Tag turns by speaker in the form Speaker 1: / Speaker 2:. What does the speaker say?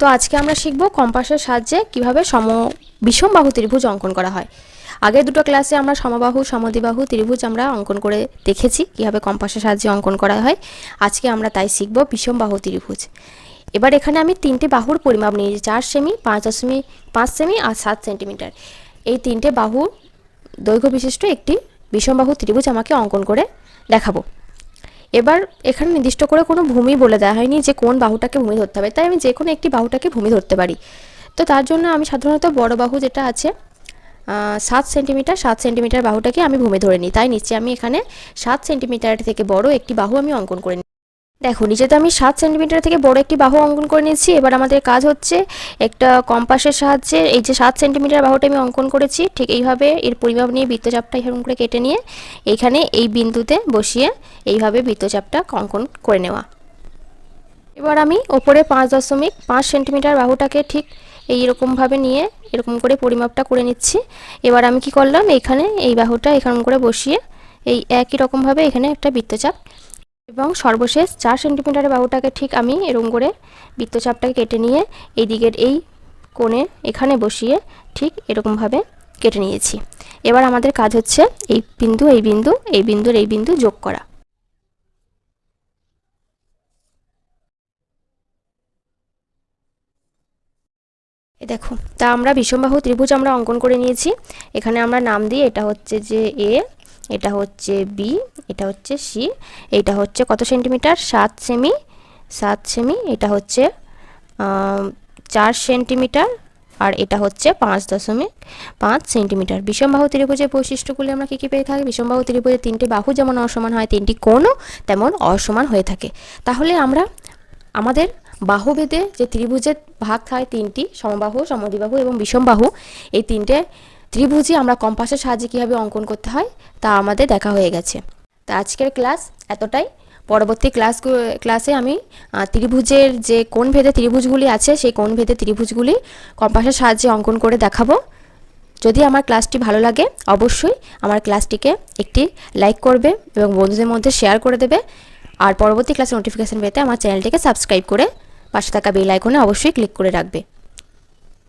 Speaker 1: তো আজকে আমরা শিখব কম্পাসের সাহায্যে কীভাবে সম বিষমবাহু ত্রিভুজ অঙ্কন করা হয়। আগের দুটো ক্লাসে আমরা সমবাহু, সমদ্বিবাহু ত্রিভুজ আমরা অঙ্কন করে দেখেছি, কীভাবে কম্পাসের সাহায্যে অঙ্কন করা হয়। আজকে আমরা তাই শিখব বিষমবাহু ত্রিভুজ। এবার এখানে আমি তিনটে বাহুর পরিমাপ নিয়েছি, চার সেমি, পাঁচ দশমিক, পাঁচ সেমি আর সাত সেন্টিমিটার। এই তিনটে বাহু দৈর্ঘ্য বিশিষ্ট একটি বিষমবাহু ত্রিভুজ আমাকে অঙ্কন করে দেখাবো। এবার এখানে নির্দিষ্ট করে কোনো ভূমি বলে দেওয়া হয়নি যে কোন বাহুটাকে ভূমি ধরতে হবে। তাই আমি যে কোনো একটি বাহুটাকে ভূমি ধরতে পারি। তো তার জন্য আমি সাধারণত বড় বাহু যেটা আছে সাত সেন্টিমিটার সাত সেন্টিমিটার বাহুটাকে আমি ভূমি ধরে নিই। তাই নিচে আমি এখানে সাত সেন্টিমিটার থেকে বড় একটি বাহু আমি অঙ্কন করে নিই দেখো নিচেতে আমি সাত সেন্টিমিটার থেকে বড় একটি বাহু অঙ্কন করে নিয়েছি। এবার আমাদের কাজ হচ্ছে একটা কম্পাসের সাহায্যে এই যে সাত সেন্টিমিটার বাহুটা আমি অঙ্কন করেছি, ঠিক এইভাবে এর পরিমাপ নিয়ে বৃত্তচাপটা এরকম করে কেটে নিয়ে এইখানে এই বিন্দুতে বসিয়ে এইভাবে বৃত্তচাপটা অঙ্কন করে নেওয়া। এবার আমি ওপরে পাঁচ দশমিক পাঁচ সেন্টিমিটার বাহুটাকে ঠিক এই এইরকমভাবে নিয়ে এরকম করে পরিমাপটা করে নিচ্ছি। এবার আমি কি করলাম? এইখানে এই বাহুটা এখানে করে বসিয়ে এই একই রকমভাবে এখানে একটা বৃত্তচাপ এবং সর্বশেষ চার সেন্টিমিটারের বাহুটাকে ঠিক আমি এরকম করে বৃত্তচাপটাকে কেটে নিয়ে এই দিকের এই কোণে এখানে বসিয়ে ঠিক এরকমভাবে কেটে নিয়েছি। এবার আমাদের কাজ হচ্ছে এই বিন্দু এই বিন্দু, এই বিন্দুর এই বিন্দু যোগ করা। এ দেখো, তা আমরা বিষমবাহু ত্রিভুজ আমরা অঙ্কন করে নিয়েছি। এখানে আমরা নাম দিই, এটা হচ্ছে যে এ এটা হচ্ছে বি এটা হচ্ছে সি এটা হচ্ছে কত সেন্টিমিটার? সাত সেমি সাত সেমি, এটা হচ্ছে চার সেন্টিমিটার আর এটা হচ্ছে পাঁচ দশমিক পাঁচ সেন্টিমিটার। বিষমবাহু ত্রিভুজের বৈশিষ্ট্যগুলি আমরা কী কী পেয়ে থাকি? বিষমবাহু ত্রিভুজের তিনটি বাহু যেমন অসমান হয়, তিনটি কোণও তেমন অসমান হয়ে থাকে। তাহলে আমরা আমাদের বাহুভেদে যে ত্রিভুজের ভাগ হয় তিনটি, সমবাহু, সমদ্বিবাহু এবং বিষমবাহু এই তিনটে ত্রিভুজই আমরা কম্পাসের সাহায্যে কীভাবে অঙ্কন করতে হয়, তা আমাদের দেখা হয়ে গেছে। তা আজকের ক্লাস এতটাই। পরবর্তী ক্লাস ক্লাসে আমি ত্রিভুজের যে কোন ভেদে ত্রিভুজগুলি আছে, সেই কোন ভেদে ত্রিভুজগুলি কম্পাসের সাহায্যে অঙ্কন করে দেখাবো। যদি আমার ক্লাসটি ভালো লাগে, অবশ্যই আমার ক্লাসটিকে একটি লাইক করবে এবং বন্ধুদের মধ্যে শেয়ার করে দেবে। আর পরবর্তী ক্লাসের নোটিফিকেশান পেতে আমার চ্যানেলটিকে সাবস্ক্রাইব করে পাশে থাকা বেল আইকনে অবশ্যই ক্লিক করে রাখবে।